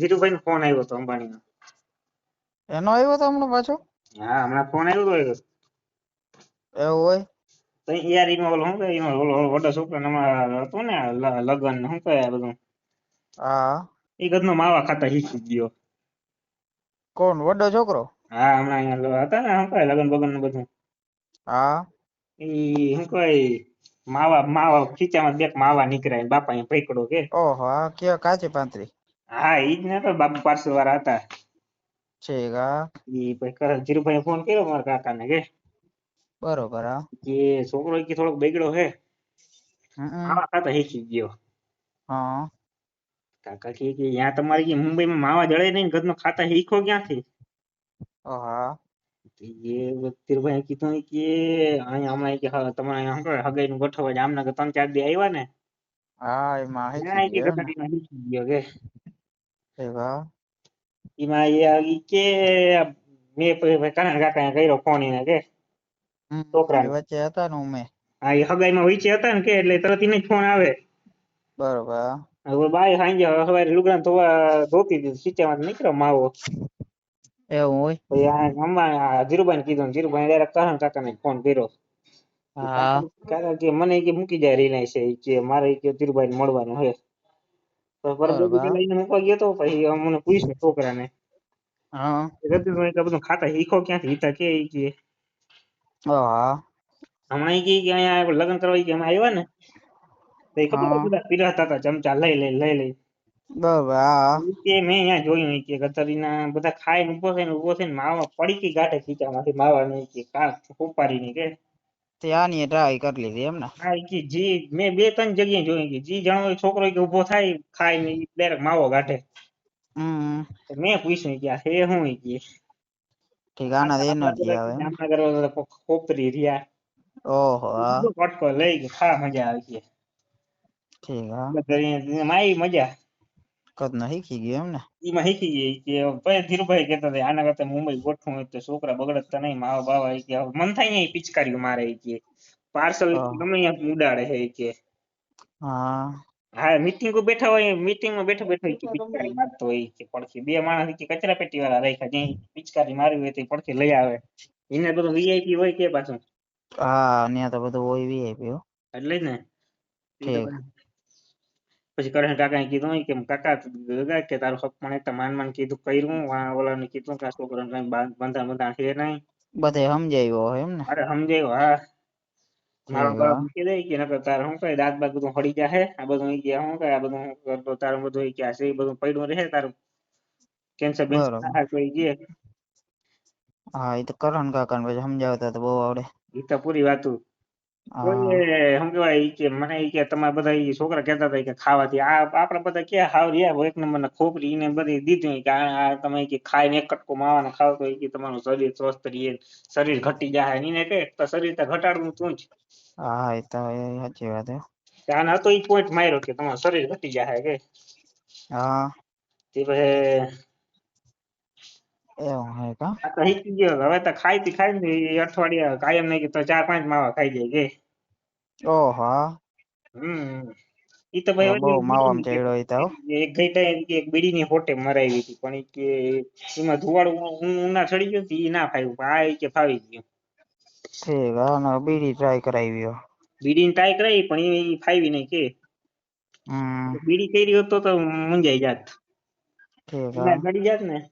ધીરુભાઈ નો phone આવ્યો હતો અંબાણીનો. એનો આવ્યો તો હમણાં પાછો? હા હમણાં ફોન આવ્યો હતો એવું હોય? તો યાર એનો ઓલો શું કહે એનો ઓલો વડો છોકરો હમણાં હતું ને લગન ને શું કહે બધું? હા. એ ગદનો માવા ખાતા શીખી ગયો. કોણ વડો છોકરો? હા હમણાં અહીંયા હતા ને શું કહે લગન બગન ને બધું? હા. ઈ શું કહે માવા માવા ખીચામાં બે માવા નીકળ્યા બાપા અહીંયા પકડો કે. ઓહો હા કે કાચી પાંતરી હા ઈ જ ને તો બાબુ પાર્સલ વાળા હતા. ઠીક હા ઈ પછી ધીરુભાઈ ફોન કર્યો મારા કાકાને કે બરોબર હા. કે છોકરો કે થોડોક બગડ્યો હે. માવા ખાતા શીખી ગયો. હા. કાકા કે કે યા તમારી કે મુંબઈમાં માવા જળે નહીં ઘર ઘરનો ખાતા શીખો ક્યાંથી? હા. એ ધીરુભાઈ કીધું કે અહીંયા અમારે કે તમારે અહીંયા હગાઈ હગાઈનું ગોઠવવા જામનગર ત્રણ ચાર દી આવ્યા ને. હા એમાં ગયો ને. કે એમાં એ કે મેં કાકા કર્યો ફોન એને કે હમ, છોકરાને. વચ્ચે હતા ને ઉમે હા એ હગાઈમાં વચ્ચે હતા ને કે એટલે તરત એને ફોન આવે બરોબર હવે બાઈ સાંજે સવારે લુગડા ધોવા ધોતી દીધું સિંચામાં નીકળ્યો માવો એવું હોય પછી આ અંબા આ ધીરુભાઈને કીધું ને ધીરુભાઈ ડાયરેક્ટ કરણ કાકાને ફોન કર્યો હા કાકા કે મને કે મૂકી જાય રિલાયન્સ કે મારે કે ધીરુભાઈને મળવાનું છે તો બધું લઈને મૂકવા ગયો તો પછી અમને પૂછ્યું છોકરાને. હા. રતિભાઈ કે બધું ખાતા શીખો ક્યાંથી? હિતા કે ઈ કે. હા. હમણાં ઈ કે કે અહીંયા લગ્ન કરવા કે અમે આવ્યા ને તો ઈ ખબર બધા પીરાતા હતા ચમચા લઈ લઈ લઈ લઈ. બરાબર હા. કે મેં અહીંયા જોયું કે ગતરીના બધા ખાઈને ઊભો થઈને ઊભો થઈને માવા પડી પડીકી ગાંઠે ખીચામાંથી માવાની કે કા ઉપાડીની કે. ત્યાંની ટ્રાય કરી લીધી એમ ને હા ઈ કે જી મેં બે ત્રણ જગ્યાએ જોયું કે જી જણો ઈ છોકરો ઈ કે ઉભો થાય ખાઈને ઈ ડાયરેક્ટ માવો ગાંઠે હમ તો મેં પૂછ્યું કે આ હે હું ઈ કે ઠીક આના એનર્જી આવે એમ જામનગર વાળા બધા ખોપરી રહ્યા ઓહો હા બધો પટકો લઈ ગયો ખા મજા આવી ગઈ ઠીક હા બધા મારી મજા કદનો શીખી ગયો એમ ને એમાં શીખી ગઈ કે પછી ધીરુભાઈ કહેતા હતા આના કરતા મુંબઈ ગોઠવું હોય તો છોકરા બગડતા નહીં માવા બાવા ઈ કે હવે મન થાય ને ઈ પિચકારીઓ મારે ઈ કે પાર્સલ હા. ગમે ત્યાં ઉડાડે છે ઈ કે હા હા મીટિંગો બેઠા હોય મીટિંગમાં બેઠો બેઠો ઈ કે પિચકારી મારતો હોય ઈ કે પડખે બે માણસ ઈ કે કચરા પેટી વાળા રાખ્યા જ્યાં ઈ પિચકારી મારવી હોય તો ઈ પડખે લઈ આવે એને બધું વીઆઈપી હોય કે પાછું હા ત્યાં તો બધું હોય વીઆઈપી હો એટલે જ ને ઈ તો ઠીક. પછી કરણ કાકાએ કીધું ઈ કે કાકા ગગા કે તારું હક પણ એકતા માન માન કીધું કર્યું વા ઓલાને કીધું કે આ છોકરાને કઈ બાંધ- બંધાણ બંધાણ છે નહીં બધે સમજાવ્યો હોય એમ ને અરે સમજાયું હા મારો ઠીક, બાપ હા. મૂકી દે કે નકર તારે શું કહે દાંત બાત બધું હળી જાહે આ બધું ઈ કે શું કહે આ બધું શું કરતો તારું બધું ઈ કે આ છે ઈ બધું પડ્યું રહે તારું કેન્સર બેન્સર બરોબર. થાય તો ઈ કે હા એ તો કરણ કાકા ને પછી સમજાવતા તો બહુ આવડે ઈ તો પૂરી વાતું હા કોઈએ શું કે મને કે તમારા બધા ઈ છોકરા કેતા હતા કે ખાવાથી. આ આપણે બધા કે હાવ રહ્યા એક નંબર ના ખોપરી ને બધી દીધું કે આ તમે કે ખાઈને એક કટકો માવાને ખાવ તો કે તમારું શરીર સ્વસ્થ રહે શરીર ઘટી જાય એને કે તો શરીર તો ઘટાડવું તું જ. હા એ તો સાચી વાત હે. કે તો ઈ પોઈન્ટ માર્યો કે તમારું શરીર ઘટી જાય કે. હા. તે પછી એવું હે કા? આ તો શીખી ગયો. હવે તો ખાઈ ખાઈ ને અઠવાડિયા કાયમ નહીં તો ચાર પાંચ માવા ખાઈ જાય કે. ઓહો. હમ. ઈ તો ભાઈ બહુ ઓલી બીડી ચડ્યો ઈ તો એક કે એક બીડીની હોટે મરાવી હતી પણ કે એમાં ધુવાડું ઊં- ચડી ગયું ઈ ના ફાવ્યું આ કે ફાવી ગયું. ઠીક હા ને બીડી ટ્રાય ટ્રાય કરાવી પણ એ ફાવી નહીં કે. બીડી કરી હોત તો મુંજાઈ જાત. ઠીક ગળી જાત ને.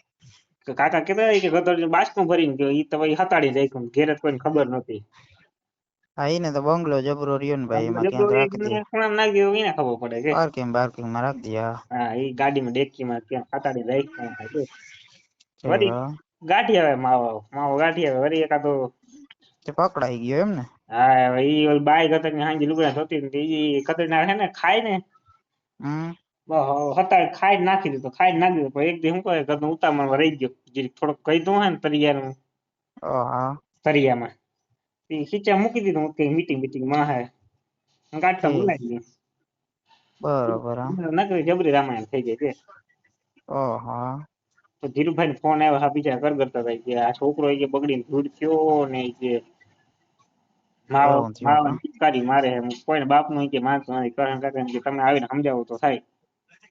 કાકા કહેતા કે ગધેડનું બાસકું ભરીને ગયો ઈ તો પછી હતાડી જાય ઘેરે કોઈને ખબર નથી હા ઈને તો બંગલો જબરો રહ્યો ને ભાઈ એમાં ક્યાં રાખી દે ખૂણા ના ગયો એને ખબર પડે કે. પાર્કિંગ પાર્કિંગમાં રાખી દે હા ઈ ગાડીમાં ડેકીમાં ક્યાં હતાડી. ઠીક, વળી. ગાંઠી આવે માવો માવો ગાંઠી આવે વળી એકાદો. તે પકડાઈ ગયો એમ ને? હા હવે ઈ ઓલી બાઈ ગતરની હાંજી લુગડા થતી ને ઈ કતરીના હે ને ખાય ને હમ. હતા ખાઈ જ નાખી દીધો ખાઈ જ નાખી દીધો પણ એક દી શું કહે ઘરનો ઉતામળમાં રહી ગયો જીરીક થોડોક કહી દઉં હે ને તરિયાનું ઓ હા તરિયામાં એ ખીચા મૂકી દીધું હું કઈ મીટિંગ મીટિંગ માં હે કાઢતા ઠીક. ભૂલાઈ ગયું બરોબર હા નકરી જબરી રામાયણ થઈ ગઈ છે ઓ હા તો ધીરુભાઈ ફોન આવ્યો હા બીજા કર કરતા હતા કે આ છોકરો એ કે બગડીને ધૂળ થયો ને ઈ કે મારો એવું થયું મારો કાં? પિચકારી મારે છે. હું કોઈને બાપ નું કે માનતો નથી કરણ કાકા કે તમે આવીને સમજાવો તો થાય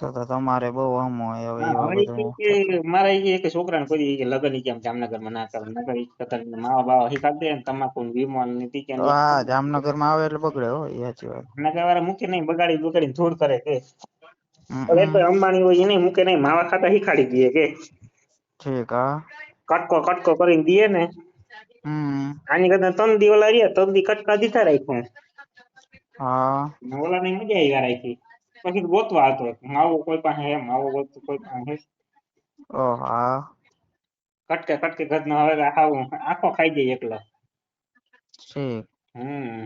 તો તો તમારે બહુ હમ હોય હવે હા, એવા હવે ઈ બધું કે મારા ઈ કે છોકરાને કોઈ દી કે લગ્ન ઈ કે આમ જામનગરમાં ના કરે નકર ઈ કતર માવા બાવા શીખાડી દે ને તમાકુ ને વિમલ ને ટીકા તો હા જામનગર માં આવે એટલે બગડે હો એ સાચી વાત નકર વાળા મૂકે નહીં બગાડી બગાડીને ધૂળ કરે કે હમ, હવે તો હમ. અંબાણી હોય એને મૂકે નહીં માવા ખાતા શીખાડી દે કે ઠીક હા કટકો કટકો કરીને દે ને હમ આની કરતા ત્રણ દી ઓલા રહ્યા ત્રણ દી કટકા દીધા રાખ્યા હા ને ઓલાની મજા આવ્યા રાખી પછી ગોતવા હતો માવો કોઈ પાસે હે માવો ગોતતો કોઈ પાસે હે ઓ હા કટકે કટકે ઘરનો હવે આવું આખો ખાઈ જાય એકલો ઠીક હમ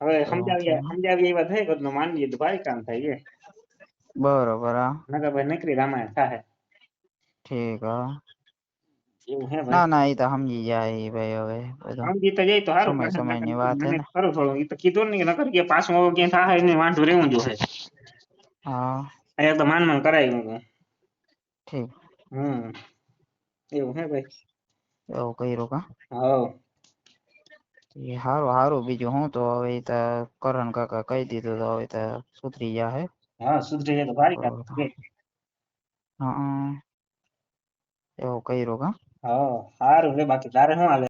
હવે એવું સમજાવી છે. સમજાવી એવા થાય ઘરનો માનીએ તો ભારી કામ થાય છે બરોબર હા નકર ભાઈ નકરી રામાયણ થાય ઠીક હા એવું હે ભાઈ ના ના એ તો સમજી જાય એ ભાઈ હવે બધું સમજી તો જાય તો સારું સમય પાછા સમયની નકર વાત હે મને ને. ખરું થોડું ઈ તો કીધું ને કે નકર કે પાછું હવે ક્યાંય થાય ને વાંધો રહેવું જોઈએ હા અહીંયા તો માન માન કરાવ્યું હતું ઠીક હમ એવું હે ભાઈ એવું કર્યું કા હવ એ હારું હારું બીજું હું તો હવે ઈ તો કરણ કાકા કહી દીધું તો હવે તો સુધરી જાહે હા સુધરી જાય તો ભારી કામ છે હા એવું કર્યું કા હવ હારું લે બાકી તારે શું હાલે?